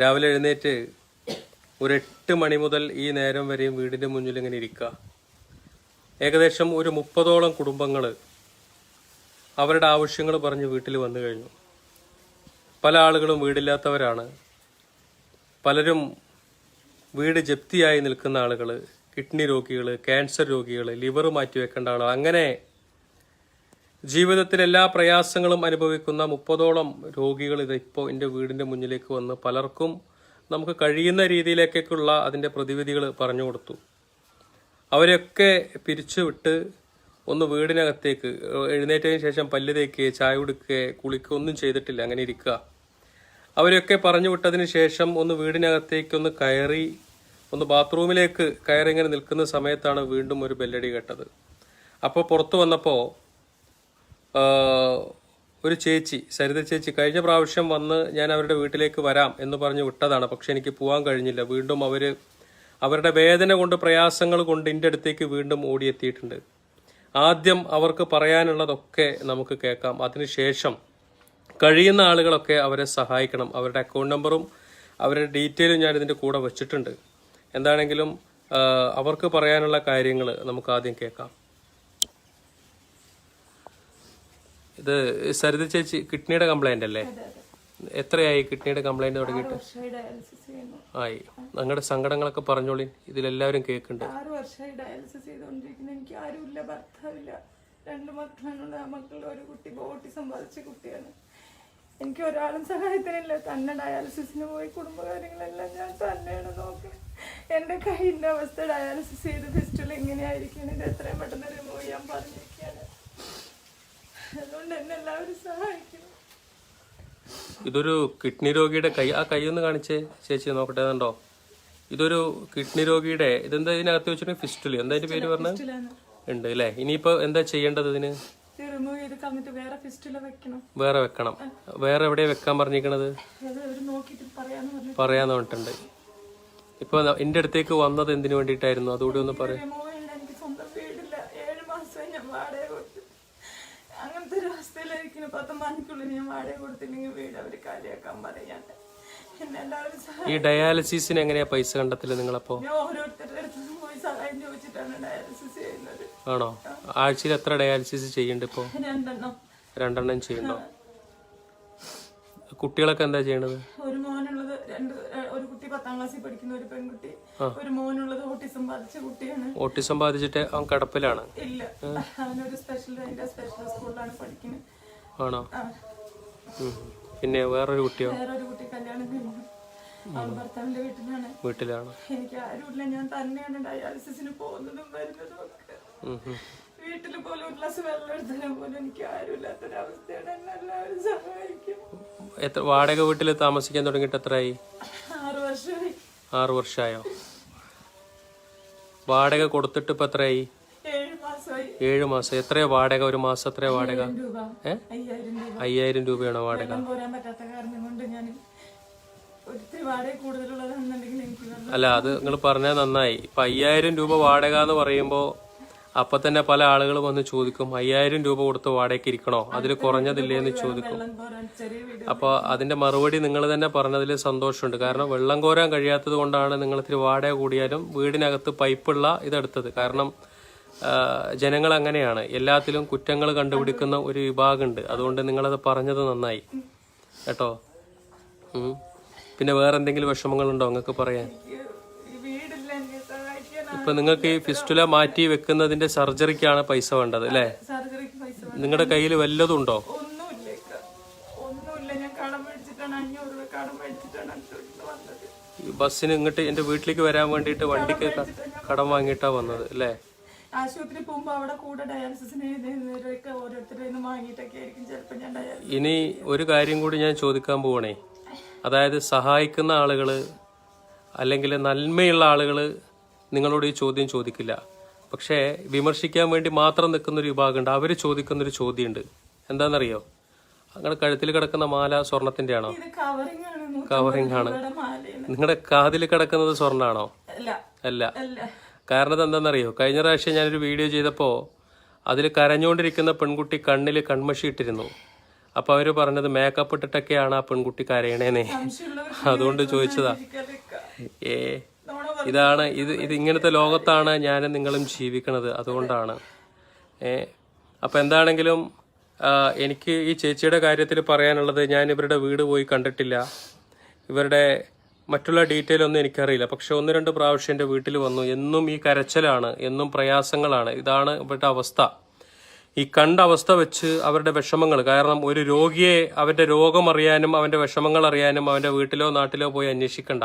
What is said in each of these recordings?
രാവിലെ എഴുന്നേറ്റ് ഒരു മണി മുതൽ ഈ നേരം വരെയും വീടിന്റെ മുന്നിൽ ഇങ്ങനെ ഇരിക്കുക. ഏകദേശം ഒരു മുപ്പതോളം കുടുംബങ്ങൾ അവരുടെ ആവശ്യങ്ങൾ പറഞ്ഞ് വീട്ടിൽ വന്നു കഴിഞ്ഞു. പല ആളുകളും വീടില്ലാത്തവരാണ്. പലരും വീട് ജപ്തിയായി നിൽക്കുന്ന ആളുകൾ കിഡ്നി രോഗികൾ ക്യാൻസർ രോഗികൾ ലിവർ മാറ്റി വെക്കേണ്ട ആളുകൾ അങ്ങനെ ജീവിതത്തിൽ എല്ലാ പ്രയാസങ്ങളും അനുഭവിക്കുന്ന മുപ്പതോളം രോഗികൾ ഇത് ഇപ്പോൾ എന്റെ വീടിന്റെ മുന്നിലേക്ക് വന്ന് പലർക്കും നമുക്ക് കഴിയുന്ന രീതിയിലേക്കൊക്കെയുള്ള അതിന്റെ പ്രതിവിധികൾ പറഞ്ഞു കൊടുത്തു. അവരെയൊക്കെ പിരിച്ചുവിട്ട് ഒന്ന് വീടിനകത്തേക്ക് എഴുന്നേറ്റതിന് ശേഷം പല്ല് തേക്കുക ചായ കുടിക്കുക കുളിക്കുക ഒന്നും ചെയ്തിട്ടില്ല അങ്ങനെ ഇരിക്കുക. അവരെയൊക്കെ പറഞ്ഞു വിട്ടതിന് ശേഷം ഒന്ന് വീടിനകത്തേക്ക് ഒന്ന് കയറി ഒന്ന് ബാത്റൂമിലേക്ക് കയറി ഇങ്ങനെ നിൽക്കുന്ന സമയത്താണ് വീണ്ടും ഒരു ബെല്ലടി കേട്ടത്. അപ്പോൾ പുറത്തു വന്നപ്പോൾ ഒരു ചേച്ചി സരിത ചേച്ചി കഴിഞ്ഞ പ്രാവശ്യം വന്ന് ഞാൻ അവരുടെ വീട്ടിലേക്ക് വരാം എന്ന് പറഞ്ഞ് വിട്ടതാണ്. പക്ഷെ എനിക്ക് പോകാൻ കഴിഞ്ഞില്ല. വീണ്ടും അവർ അവരുടെ വേദന കൊണ്ട് പ്രയാസങ്ങൾ കൊണ്ട് എന്റെ അടുത്തേക്ക് വീണ്ടും ഓടിയെത്തിയിട്ടുണ്ട്. ആദ്യം അവർക്ക് പറയാനുള്ളതൊക്കെ നമുക്ക് കേൾക്കാം. അതിനുശേഷം കഴിയുന്ന ആളുകളൊക്കെ അവരെ സഹായിക്കണം. അവരുടെ അക്കൗണ്ട് നമ്പറും അവരുടെ ഡീറ്റെയിലും ഞാൻ ഇതിന്റെ കൂടെ വെച്ചിട്ടുണ്ട്. എന്താണെങ്കിലും അവർക്ക് പറയാനുള്ള കാര്യങ്ങൾ നമുക്ക് ആദ്യം കേൾക്കാം. ഇത് സരിത ചേച്ചി കിഡ്നിയുടെ കംപ്ലൈന്റ് അല്ലേ? എത്രയായി കിഡ്നിയുടെ കംപ്ലൈന്റ് തുടങ്ങിയിട്ട് ആയി. നിങ്ങളുടെ സങ്കടങ്ങളൊക്കെ പറഞ്ഞോളി. ഇതിലെല്ലാവരും കേൾക്കുന്നുണ്ട് ആറ് വർഷമായി ഡയാലിസിസ് എനിക്ക് ആരുമില്ല ഭർത്താവില്ല. രണ്ട് മക്കളാണുള്ള ആ ഒരു കുട്ടി ബോട്ടി സമ്പാദിച്ച കുട്ടിയാണ്. എനിക്ക് ഒരാളും സഹായത്തിനില്ല. തന്നെ ഡയാലിസിസിന് പോയി കുടുംബകാര്യങ്ങളെല്ലാം ഞാൻ തന്നെയാണ് നോക്കുന്നത് എന്റെ കൈന്റെ അവസ്ഥ ഡയാലിസിസ് ചെയ്ത് ഫിസ്റ്റിൽ എങ്ങനെയായിരിക്കും? ഇത് എത്രയും പെട്ടെന്ന് റിമൂവ് ചെയ്യാൻ പറഞ്ഞിരിക്കുകയാണ്. അതുകൊണ്ട് എന്നെ എല്ലാവരും സഹായിക്കണം ഇതൊരു കിഡ്നി രോഗിയുടെ കൈ ആ കൈ ഒന്ന് കാണിച്ചേ ചേച്ചി നോക്കട്ടെ കണ്ടോ ഇതൊരു കിഡ്നി രോഗിയുടെ ഇതെന്താ ഇതിനകത്ത് വെച്ചിട്ട് ഫിസ്റ്റുലി? എന്താ അതിന്റെ പേര് പറഞ്ഞത്? ഫിസ്റ്റുലാണ്. ഉണ്ട് അല്ലേ? ഇനിയിപ്പോ എന്താ ചെയ്യേണ്ടത് ഇതിന്? വേറെ വെക്കണം. വേറെ എവിടെയാ വെക്കാൻ പറഞ്ഞിരിക്കണത്? പറഞ്ഞു പറയാന്ന് പറഞ്ഞിട്ടുണ്ട്. ഇപ്പൊ എന്റെ അടുത്തേക്ക് വന്നത് എന്തിനു വേണ്ടിയിട്ടായിരുന്നു? അതുകൂടി ഒന്ന് പറയും റിമൂവ് ചെയ്യണ്ട എനിക്ക് സ്വന്തം വീടില്ല ഏഴ് മാസമായി ഞാൻ വാടക കൊടുത്ത് അങ്ങനത്തെ ഒരു അവസ്ഥയിലായിരിക്കുന്നു പത്ത് മണിക്കുള്ളിൽ ഞാൻ വാടക കൊടുത്തില്ലെങ്കിൽ വീട് അവർ കാലിയാക്കാൻ പറയാണ്ട്. ഈ ഡയാലിസിസിന് എങ്ങനെയാ പൈസ കണ്ടെത്തില്ല നിങ്ങളപ്പോ? ആണോ? ആഴ്ചയിൽ എത്ര ഡയാലിസിസ് ചെയ്യണ്ട ഇപ്പോ? രണ്ടെണ്ണം. ചെയ്യണ്ടോ കുട്ടികളൊക്കെ എന്താ ചെയ്യണത്? ഒരു മോനുള്ളത് രണ്ട് ഒരു കുട്ടി പത്താം ക്ലാസ്സിൽ പഠിക്കുന്ന ഒരു പെൺകുട്ടി ഒരു മോനുള്ളത് ഓട്ടിസം ബാധിച്ച കുട്ടിയാണ്. ഓട്ടിസം ബാധിച്ചിട്ട് അവൻ കിടപ്പിലാണ്. ഇല്ല. അവനൊരു സ്പെഷ്യൽ സ്പെഷ്യൽ സ്കൂളിലാണ് പഠിക്കുന്നത് ആണോ. പിന്നെ വേറൊരു കുട്ടിയോ? വേറൊരു കുട്ടി കല്യാണം കഴിഞ്ഞു. അവൻ ഭർത്താവിന്റെ വീട്ടിലാണ്. വീട്ടിലാണ്. എനിക്ക് ആരുമില്ല ഞാൻ തന്നെയാണ് പോകുന്നതും വരുന്നതും ഒക്കെ. വീട്ടിൽ പോലും ഒരു ഗ്ലാസ് വെള്ളം എടുത്തതിന് പോലും എനിക്ക് ആരുമില്ലാത്തൊരവസ്ഥയാണ് എന്നെ എല്ലാവരും സഹായിക്കും. എത്ര വാടക വീട്ടിൽ താമസിക്കാൻ തുടങ്ങിയിട്ട് എത്രയായി? ആറു വർഷമായി. ആറു വർഷമായോ? വാടക കൊടുത്തിട്ട് ഇപ്പൊ എത്രയായി? ഏഴ് മാസം. എത്രയോ വാടക? ഒരു മാസം എത്രയോ വാടക? അയ്യായിരം രൂപയാണോ വാടക? അല്ല അത് നിങ്ങൾ പറഞ്ഞാൽ നന്നായി. ഇപ്പൊ അയ്യായിരം രൂപ വാടക എന്ന് പറയുമ്പോ അപ്പൊ തന്നെ പല ആളുകൾ വന്ന് ചോദിക്കും അയ്യായിരം രൂപ കൊടുത്ത് വാടകയ്ക്ക് ഇരിക്കണോ? അതിൽ കുറഞ്ഞതില്ലേ? എന്ന് ചോദിക്കും. അപ്പോൾ അതിന്റെ മറുപടി നിങ്ങൾ തന്നെ പറഞ്ഞതിൽ സന്തോഷമുണ്ട്. കാരണം വെള്ളം കോരാൻ കഴിയാത്തത് കൊണ്ടാണ് നിങ്ങൾ ഇത്തിരി വാടക കൂടിയാലും വീടിനകത്ത് പൈപ്പുള്ള ഇതെടുത്തത്. കാരണം ജനങ്ങൾ അങ്ങനെയാണ്. എല്ലാത്തിലും കുറ്റങ്ങൾ കണ്ടുപിടിക്കുന്ന ഒരു വിഭാഗമുണ്ട്. അതുകൊണ്ട് നിങ്ങളത് പറഞ്ഞത് നന്നായി. കേട്ടോ? പിന്നെ വേറെ എന്തെങ്കിലും വിഷമങ്ങളുണ്ടോ നിങ്ങൾക്ക് പറയാൻ? ഇപ്പൊ നിങ്ങൾക്ക് ഈ ഫിസ്റ്റുല മാറ്റി വെക്കുന്നതിന്റെ സർജറിക്കാണ് പൈസ വേണ്ടത് അല്ലേ. നിങ്ങളുടെ കയ്യിൽ വല്ലതും ഉണ്ടോ ബസ്സിന് ഇങ്ങോട്ട് എന്റെ വീട്ടിലേക്ക് വരാൻ വേണ്ടിയിട്ട് വണ്ടിക്ക് കടം വാങ്ങിയിട്ടാ വന്നത് അല്ലേ? ആശുപത്രി പോകുമ്പോൾ അവിടെ കൂടെ ഡയാലിസിസിന് ഓരോരുത്തരുടെ നിന്ന് വാങ്ങിയിട്ടൊക്കെ ആയിരിക്കും ചിലപ്പോൾ ഞാൻ ഡയാലിസിസ് ഇനി ഒരു കാര്യം കൂടി ഞാൻ ചോദിക്കാൻ പോവണേ. അതായത് സഹായിക്കുന്ന ആളുകൾ അല്ലെങ്കിൽ നന്മയുള്ള ആളുകൾ നിങ്ങളോട് ഈ ചോദ്യം ചോദിക്കില്ല. പക്ഷേ വിമർശിക്കാൻ വേണ്ടി മാത്രം നിൽക്കുന്ന ഒരു വിഭാഗമുണ്ട്. അവർ ചോദിക്കുന്നൊരു ചോദ്യമുണ്ട്. എന്താണെന്നറിയോ? നിങ്ങളുടെ കഴുത്തിൽ കിടക്കുന്ന മാല സ്വർണത്തിന്റെ ആണോ. കവറിംഗ് ആണ്. നിങ്ങളുടെ കാതിൽ കിടക്കുന്നത് സ്വർണാണോ അല്ല. കാരണം എന്താണെന്നറിയോ കഴിഞ്ഞ പ്രാവശ്യം ഞാനൊരു വീഡിയോ ചെയ്തപ്പോൾ അതിൽ കരഞ്ഞുകൊണ്ടിരിക്കുന്ന പെൺകുട്ടി കണ്ണിൽ കൺമഷി ഇട്ടിരുന്നു. അപ്പോൾ അവർ പറഞ്ഞത് മേക്കപ്പ് ഇട്ടിട്ടൊക്കെയാണ് ആ പെൺകുട്ടി കരയണേനെ അതുകൊണ്ട് ചോദിച്ചതാ. ഏ ഇതാണ് ഇത് ഇത് ഇങ്ങനത്തെ ലോകത്താണ് ഞാനും നിങ്ങളും ജീവിക്കണത് അതുകൊണ്ടാണ്. ഏ അപ്പം എന്താണെങ്കിലും എനിക്ക് ഈ ചേച്ചിയുടെ കാര്യത്തിൽ പറയാനുള്ളത് ഞാൻ ഇവരുടെ വീട് പോയി കണ്ടിട്ടില്ല. ഇവരുടെ മറ്റുള്ള ഡീറ്റെയിൽ ഒന്നും എനിക്കറിയില്ല. പക്ഷെ ഒന്ന് രണ്ട് പ്രാവശ്യം എന്റെ വീട്ടിൽ വന്നു. എന്നും ഈ കരച്ചിലാണ് എന്നും പ്രയാസങ്ങളാണ്. ഇതാണ് ഇവരുടെ അവസ്ഥ. ഈ കണ്ട അവസ്ഥ വെച്ച് അവരുടെ വിഷമങ്ങൾ കാരണം ഒരു രോഗിയെ അവന്റെ രോഗം അറിയാനും അവന്റെ വിഷമങ്ങൾ അറിയാനും അവന്റെ വീട്ടിലോ നാട്ടിലോ പോയി അന്വേഷിക്കണ്ട.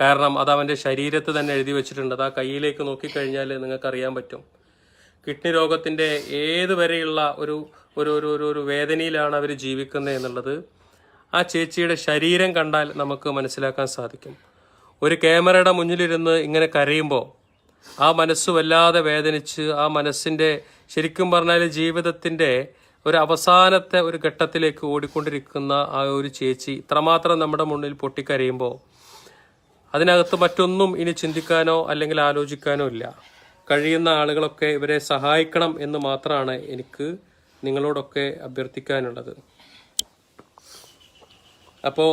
കാരണം അത് അവന്റെ ശരീരത്ത് തന്നെ എഴുതി വെച്ചിട്ടുണ്ട്. അത് ആ കയ്യിലേക്ക് നോക്കിക്കഴിഞ്ഞാൽ നിങ്ങൾക്ക് അറിയാൻ പറ്റും. കിഡ്നി രോഗത്തിന്റെ ഏതുവരെയുള്ള ഒരു ഒരു ഒരു ഒരു വേദനയിലാണ് അവർ ജീവിക്കുന്നത് എന്നുള്ളത്. ആ ചേച്ചിയുടെ ശരീരം കണ്ടാൽ നമുക്ക് മനസ്സിലാക്കാൻ സാധിക്കും. ഒരു ക്യാമറയുടെ മുന്നിലിരുന്ന് ഇങ്ങനെ കരയുമ്പോൾ ആ മനസ്സ് വല്ലാതെ വേദനിച്ച് ആ മനസ്സിന്റെ ശരിക്കും പറഞ്ഞാൽ ജീവിതത്തിന്റെ ഒരു അവസാനത്തെ ഒരു ഘട്ടത്തിലേക്ക് ഓടിക്കൊണ്ടിരിക്കുന്ന ആ ഒരു ചേച്ചി ഇത്രമാത്രം നമ്മുടെ മുന്നിൽ പൊട്ടിക്കരയുമ്പോൾ അതിനകത്ത് മറ്റൊന്നും ഇനി ചിന്തിക്കാനോ അല്ലെങ്കിൽ ആലോചിക്കാനോ ഇല്ല. കഴിയുന്ന ആളുകളൊക്കെ ഇവരെ സഹായിക്കണം എന്ന് മാത്രമാണ് എനിക്ക് നിങ്ങളോടൊക്കെ അഭ്യർത്ഥിക്കാനുള്ളത്. അപ്പോൾ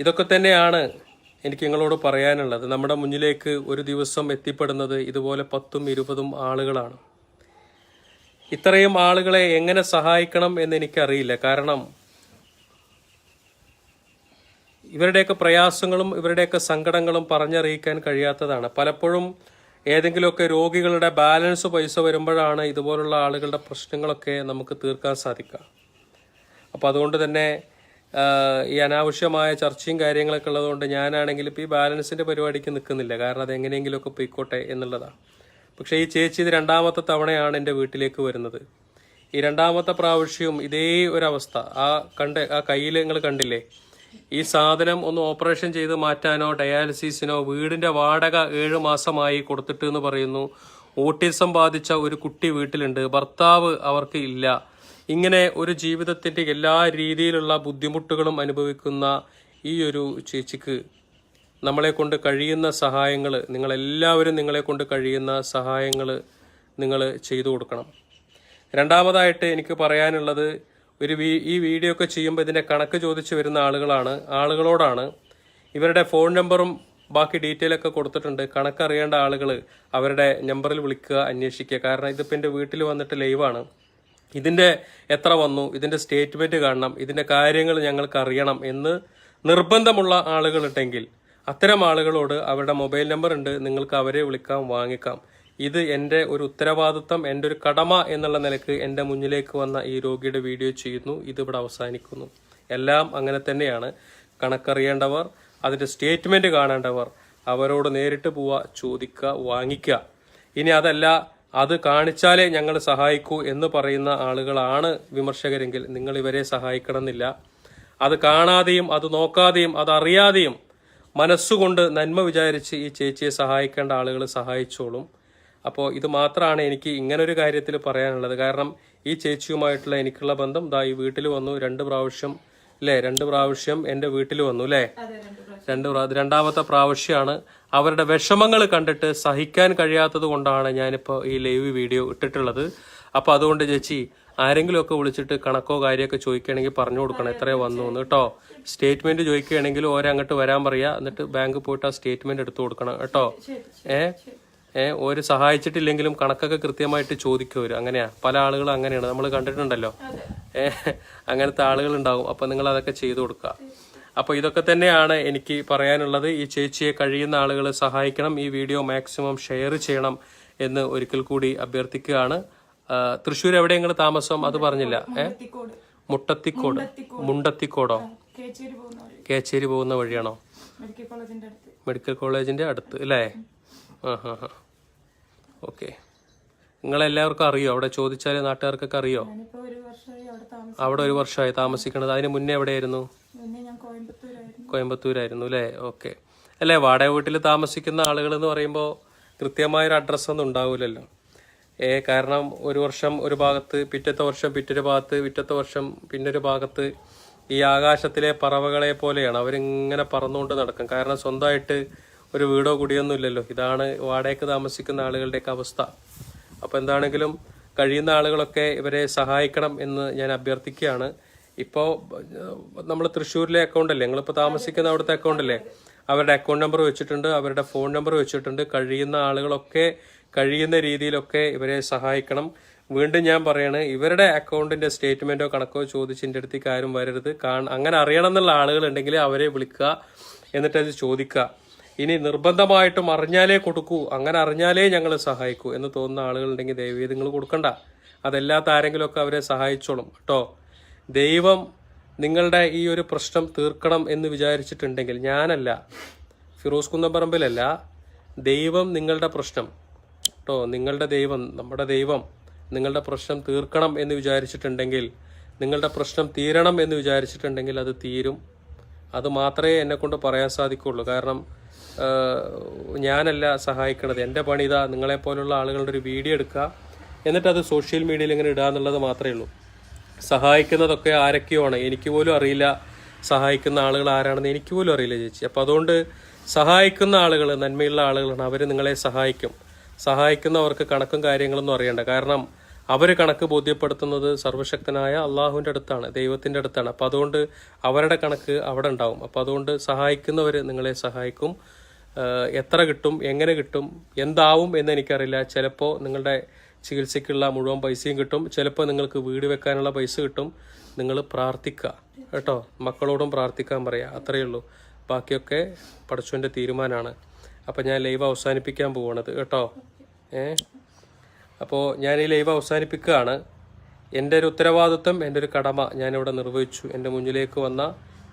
ഇതൊക്കെ തന്നെയാണ് എനിക്ക് നിങ്ങളോട് പറയാനുള്ളത്. നമ്മുടെ മുന്നിലേക്ക് ഒരു ദിവസം എത്തിപ്പെടുന്നത് ഇതുപോലെ പത്തും ഇരുപതും ആളുകളാണ്. ഇത്രയും ആളുകളെ എങ്ങനെ സഹായിക്കണം എന്ന് എനിക്കറിയില്ല. കാരണം ഇവരുടെയൊക്കെ പ്രയാസങ്ങളും ഇവരുടെയൊക്കെ സങ്കടങ്ങളും പറഞ്ഞറിയിക്കാൻ കഴിയാത്തതാണ്. പലപ്പോഴും ഏതെങ്കിലുമൊക്കെ രോഗികളുടെ ബാലൻസ് പൈസ വരുമ്പോഴാണ് ഇതുപോലുള്ള ആളുകളുടെ പ്രശ്നങ്ങളൊക്കെ നമുക്ക് തീർക്കാൻ സാധിക്കുക. അപ്പോൾ അതുകൊണ്ട് തന്നെ ഈ അനാവശ്യമായ ചർച്ചയും കാര്യങ്ങളൊക്കെ ഉള്ളതുകൊണ്ട് ഞാനാണെങ്കിൽ ഇപ്പോൾ ഈ ബാലൻസിന്റെ പരിപാടിക്ക് നിൽക്കുന്നില്ല. കാരണം അത് എങ്ങനെയെങ്കിലുമൊക്കെ പോയിക്കോട്ടെ എന്നുള്ളതാണ്. പക്ഷേ ഈ ചേച്ചി ഇത് രണ്ടാമത്തെ തവണയാണ് എന്റെ വീട്ടിലേക്ക് വരുന്നത്. ഈ രണ്ടാമത്തെ പ്രാവശ്യവും ഇതേ ഒരവസ്ഥ. ആ കണ്ട് ആ കയ്യിൽ നിങ്ങൾ കണ്ടില്ലേ? ഈ സാധനം ഒന്ന് ഓപ്പറേഷൻ ചെയ്ത് മാറ്റാനോ ഡയാലിസിസിനോ വീടിന്റെ വാടക ഏഴ് മാസമായി കൊടുത്തിട്ട് എന്ന് പറയുന്നു. ഓട്ടിസം ബാധിച്ച ഒരു കുട്ടി വീട്ടിലുണ്ട്. ഭർത്താവ് അവർക്ക് ഇല്ല. ഇങ്ങനെ ഒരു ജീവിതത്തിന്റെ എല്ലാ രീതിയിലുള്ള ബുദ്ധിമുട്ടുകളും അനുഭവിക്കുന്ന ഈ ഒരു ചേച്ചിക്ക് നമ്മളെ കൊണ്ട് കഴിയുന്ന സഹായങ്ങൾ നിങ്ങളെല്ലാവരും നിങ്ങളെ കൊണ്ട് കഴിയുന്ന സഹായങ്ങൾ നിങ്ങൾ ചെയ്തു കൊടുക്കണം. രണ്ടാമതായിട്ട് എനിക്ക് പറയാനുള്ളത് ഒരു ഈ വീഡിയോ ഒക്കെ ചെയ്യുമ്പോൾ ഇതിന്റെ കണക്ക് ചോദിച്ചു വരുന്ന ആളുകളാണ് ആളുകളോടാണ്. ഇവരുടെ ഫോൺ നമ്പറും ബാക്കി ഡീറ്റെയിൽ ഒക്കെ കൊടുത്തിട്ടുണ്ട്. കണക്കറിയേണ്ട ആളുകൾ അവരുടെ നമ്പറിൽ വിളിക്കുക അന്വേഷിക്കുക. കാരണം ഇതിപ്പോൾ എന്റെ വീട്ടിൽ വന്നിട്ട് ലൈവാണ്. ഇതിന്റെ എത്ര വന്നു ഇതിന്റെ സ്റ്റേറ്റ്മെന്റ് കാണണം ഇതിന്റെ കാര്യങ്ങൾ ഞങ്ങൾക്ക് അറിയണം എന്ന് നിർബന്ധമുള്ള ആളുകളുണ്ടെങ്കിൽ അത്തരം ആളുകളോട് അവരുടെ മൊബൈൽ നമ്പർ ഉണ്ട് നിങ്ങൾക്ക് അവരെ വിളിക്കാം വാങ്ങിക്കാം. ഇത് എന്റെ ഒരു ഉത്തരവാദിത്തം എന്റെ ഒരു കടമ എന്നുള്ള നിലയ്ക്ക് എന്റെ മുന്നിലേക്ക് വന്ന ഈ രോഗിയുടെ വീഡിയോ ചെയ്യുന്നു. ഇതിവിടെ അവസാനിക്കുന്നു. എല്ലാം അങ്ങനെ തന്നെയാണ്. കണക്കറിയേണ്ടവർ അതിന്റെ സ്റ്റേറ്റ്മെന്റ് കാണേണ്ടവർ അവരോട് നേരിട്ട് പോവുക ചോദിക്കുക വാങ്ങിക്കുക ഇനി അതല്ല അത് കാണിച്ചാലേ ഞങ്ങൾ സഹായിക്കൂ എന്ന് പറയുന്ന ആളുകളാണ് വിമർശകരെങ്കിൽ നിങ്ങൾ ഇവരെ സഹായിക്കണമെന്നില്ല. അത് കാണാതെയും അത് നോക്കാതെയും അത് അറിയാതെയും മനസ്സുകൊണ്ട് നന്മ വിചാരിച്ച് ഈ ചേച്ചിയെ സഹായിക്കേണ്ട ആളുകൾ സഹായിച്ചോളും. അപ്പോൾ ഇത് മാത്രമാണ് എനിക്ക് ഇങ്ങനൊരു കാര്യത്തിൽ പറയാനുള്ളത്. കാരണം ഈ ചേച്ചിയുമായിട്ടുള്ള എനിക്കുള്ള ബന്ധം ദാ ഈ വീട്ടിൽ വന്നു. രണ്ട് പ്രാവശ്യം അല്ലേ രണ്ട് പ്രാവശ്യം എന്റെ വീട്ടിൽ വന്നു അല്ലേ രണ്ടു രണ്ടാമത്തെ പ്രാവശ്യമാണ്. അവരുടെ വിഷമങ്ങൾ കണ്ടിട്ട് സഹിക്കാൻ കഴിയാത്തത് കൊണ്ടാണ് ഞാനിപ്പോൾ ഈ ലൈവ് വീഡിയോ ഇട്ടിട്ടുള്ളത്. അപ്പോൾ അതുകൊണ്ട് ചേച്ചി ആരെങ്കിലും ഒക്കെ വിളിച്ചിട്ട് കണക്കോ കാര്യമൊക്കെ ചോദിക്കുകയാണെങ്കിൽ പറഞ്ഞു കൊടുക്കണം. എത്രയോ വന്നു എന്ന് കേട്ടോ. സ്റ്റേറ്റ്മെന്റ് ചോദിക്കുകയാണെങ്കിൽ ഓരോ അങ്ങോട്ട് വരാൻ പറയാ. എന്നിട്ട് ബാങ്ക് പോയിട്ട് ആ സ്റ്റേറ്റ്മെന്റ് എടുത്തു കൊടുക്കണം കേട്ടോ. ഏ? ഏ? ഓര് സഹായിച്ചിട്ടില്ലെങ്കിലും കണക്കൊക്കെ കൃത്യമായിട്ട് ചോദിക്കും അങ്ങനെയാ. പല ആളുകളും അങ്ങനെയാണ്. നമ്മൾ കണ്ടിട്ടുണ്ടല്ലോ. അങ്ങനത്തെ ആളുകൾ ഉണ്ടാകും അപ്പൊ നിങ്ങൾ അതൊക്കെ ചെയ്തു കൊടുക്കുക. അപ്പോൾ ഇതൊക്കെ തന്നെയാണ് എനിക്ക് പറയാനുള്ളത്. ഈ ചേച്ചിയെ കഴിയുന്ന ആളുകൾ സഹായിക്കണം. ഈ വീഡിയോ മാക്സിമം ഷെയർ ചെയ്യണം എന്ന് ഒരിക്കൽ കൂടി അഭ്യർത്ഥിക്കുകയാണ്. തൃശ്ശൂർ എവിടെ നിങ്ങൾ താമസം? അത് പറഞ്ഞില്ല. ഏ? മുട്ടത്തിക്കോട്. മുണ്ടത്തിക്കോടോ. കേച്ചേരി പോകുന്ന വഴിയാണോ? മെഡിക്കൽ കോളേജിന്റെ അടുത്ത് അല്ലേ? ആ ഹാ ഹാ. ഓക്കെ. നിങ്ങളെല്ലാവർക്കും അറിയോ? അവിടെ ചോദിച്ചാൽ നാട്ടുകാർക്കൊക്കെ അറിയോ? അവിടെ ഒരു വർഷമായി താമസിക്കണത് അതിന് മുന്നേ എവിടെയായിരുന്നു? കോയമ്പത്തൂരായിരുന്നു. അല്ലേ? ഓക്കെ. അല്ലേ വാടക വീട്ടിൽ താമസിക്കുന്ന ആളുകൾ എന്ന് പറയുമ്പോൾ കൃത്യമായൊരു അഡ്രസ്സ് ഒന്നും ഉണ്ടാവില്ലല്ലോ ഏ കാരണം ഒരു വർഷം ഒരു ഭാഗത്ത് പിറ്റത്തെ വർഷം പിറ്റൊരു ഭാഗത്ത് പിറ്റത്തെ വർഷം പിന്നൊരു ഭാഗത്ത് ഈ ആകാശത്തിലെ പറവകളെ പോലെയാണ്. അവരിങ്ങനെ പറന്നുകൊണ്ട് നടക്കും. കാരണം സ്വന്തമായിട്ട് ഒരു വീടോ കുടിയൊന്നും ഇല്ലല്ലോ ഇതാണ് വാടകയ്ക്ക് താമസിക്കുന്ന ആളുകളുടെയൊക്കെ അവസ്ഥ. അപ്പോൾ എന്താണെങ്കിലും കഴിയുന്ന ആളുകളൊക്കെ ഇവരെ സഹായിക്കണം എന്ന് ഞാൻ അഭ്യർത്ഥിക്കുകയാണ്. ഇപ്പോൾ നമ്മൾ തൃശ്ശൂരിലെ അക്കൗണ്ട് അല്ലേ? നിങ്ങളിപ്പോൾ താമസിക്കുന്ന അവിടുത്തെ അക്കൗണ്ട് അല്ലേ? അവരുടെ അക്കൗണ്ട് നമ്പർ വെച്ചിട്ടുണ്ട് അവരുടെ ഫോൺ നമ്പർ വെച്ചിട്ടുണ്ട്. കഴിയുന്ന ആളുകളൊക്കെ കഴിയുന്ന രീതിയിലൊക്കെ ഇവരെ സഹായിക്കണം. വീണ്ടും ഞാൻ പറയാണ് ഇവരുടെ അക്കൗണ്ടിന്റെ സ്റ്റേറ്റ്മെന്റോ കണക്കോ ചോദിച്ച് എന്റെ അടുത്തേക്ക് ആരും വരരുത്. കാണ അങ്ങനെ അറിയണം എന്നുള്ള ആളുകളുണ്ടെങ്കിൽ അവരെ വിളിക്കുക. എന്നിട്ട് അത് ചോദിക്കുക. ഇനി നിർബന്ധമായിട്ടും അറിഞ്ഞാലേ കൊടുക്കൂ അങ്ങനെ അറിഞ്ഞാലേ ഞങ്ങൾ സഹായിക്കൂ എന്ന് തോന്നുന്ന ആളുകളുണ്ടെങ്കിൽ ദൈവം നിങ്ങൾ കൊടുക്കണ്ട. അതല്ലാത്ത ആരെങ്കിലുമൊക്കെ അവരെ സഹായിച്ചോളും കേട്ടോ. ദൈവം നിങ്ങളുടെ ഈ ഒരു പ്രശ്നം തീർക്കണം എന്ന് വിചാരിച്ചിട്ടുണ്ടെങ്കിൽ ഞാനല്ല ഫിറോസ് കുന്നപ്പറമ്പിലല്ല ദൈവം നിങ്ങളുടെ പ്രശ്നം കേട്ടോ നിങ്ങളുടെ ദൈവം നമ്മുടെ ദൈവം നിങ്ങളുടെ പ്രശ്നം തീർക്കണം എന്ന് വിചാരിച്ചിട്ടുണ്ടെങ്കിൽ നിങ്ങളുടെ പ്രശ്നം തീരണം എന്ന് വിചാരിച്ചിട്ടുണ്ടെങ്കിൽ അത് തീരും. അത് മാത്രമേ എന്നെക്കൊണ്ട് പറയാൻ സാധിക്കുള്ളൂ കാരണം ഞാനല്ല സഹായിക്കണത്. എന്റെ പണി ഇതാ നിങ്ങളെപ്പോലുള്ള ആളുകളുടെ ഒരു വീഡിയോ എടുക്കുക. എന്നിട്ട് അത് സോഷ്യൽ മീഡിയയിൽ ഇങ്ങനെ ഇടുക എന്നുള്ളത് മാത്രമേ ഉള്ളൂ. സഹായിക്കുന്നതൊക്കെ ആരൊക്കെയോ ആണ്. എനിക്ക് പോലും അറിയില്ല സഹായിക്കുന്ന ആളുകൾ ആരാണെന്ന് എനിക്ക് പോലും അറിയില്ല ചേച്ചി. അപ്പോൾ അതുകൊണ്ട് സഹായിക്കുന്ന ആളുകൾ നന്മയുള്ള ആളുകളാണ്. അവർ നിങ്ങളെ സഹായിക്കും. സഹായിക്കുന്നവർക്ക് കണക്കും കാര്യങ്ങളൊന്നും അറിയണ്ട. കാരണം അവർ കണക്ക് ബോധ്യപ്പെടുത്തുന്നത് സർവശക്തനായ അള്ളാഹുവിന്റെ അടുത്താണ് ദൈവത്തിന്റെ അടുത്താണ്. അപ്പോൾ അതുകൊണ്ട് അവരുടെ കണക്ക് അവിടെ ഉണ്ടാവും. അപ്പോൾ അതുകൊണ്ട് സഹായിക്കുന്നവർ നിങ്ങളെ സഹായിക്കും. എത്ര കിട്ടും എങ്ങനെ കിട്ടും എന്താവും എന്ന് എനിക്കറിയില്ല. ചിലപ്പോൾ നിങ്ങളുടെ ചികിത്സയ്ക്കുള്ള മുഴുവൻ പൈസയും കിട്ടും. ചിലപ്പോൾ നിങ്ങൾക്ക് വീട് വെക്കാനുള്ള പൈസ കിട്ടും. നിങ്ങൾ പ്രാർത്ഥിക്കുക. കേട്ടോ? മക്കളോടും പ്രാർത്ഥിക്കാൻ പറയുക അത്രയേ ഉള്ളൂ. ബാക്കിയൊക്കെ പഠിച്ചുവിന്റെ തീരുമാനമാണ്. അപ്പം ഞാൻ ലൈവ് അവസാനിപ്പിക്കാൻ പോവാണത്. കേട്ടോ? ഏ? അപ്പോൾ ഞാൻ ഈ ലൈവ് അവസാനിപ്പിക്കുകയാണ്. എന്റെ ഒരു ഉത്തരവാദിത്വം എന്റെ ഒരു കടമ ഞാനിവിടെ നിർവഹിച്ചു. എന്റെ മുന്നിലേക്ക് വന്ന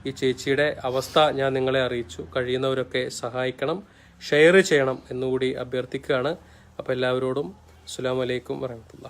ഈ ചേച്ചിയുടെ അവസ്ഥ ഞാൻ നിങ്ങളെ അറിയിച്ചു. കഴിയുന്നവരൊക്കെ സഹായിക്കണം ഷെയർ ചെയ്യണം എന്നുകൂടി അഭ്യർത്ഥിക്കുകയാണ്. അപ്പോൾ എല്ലാവരോടും അസ്സാം വലൈക്കും വരഹമുല്ല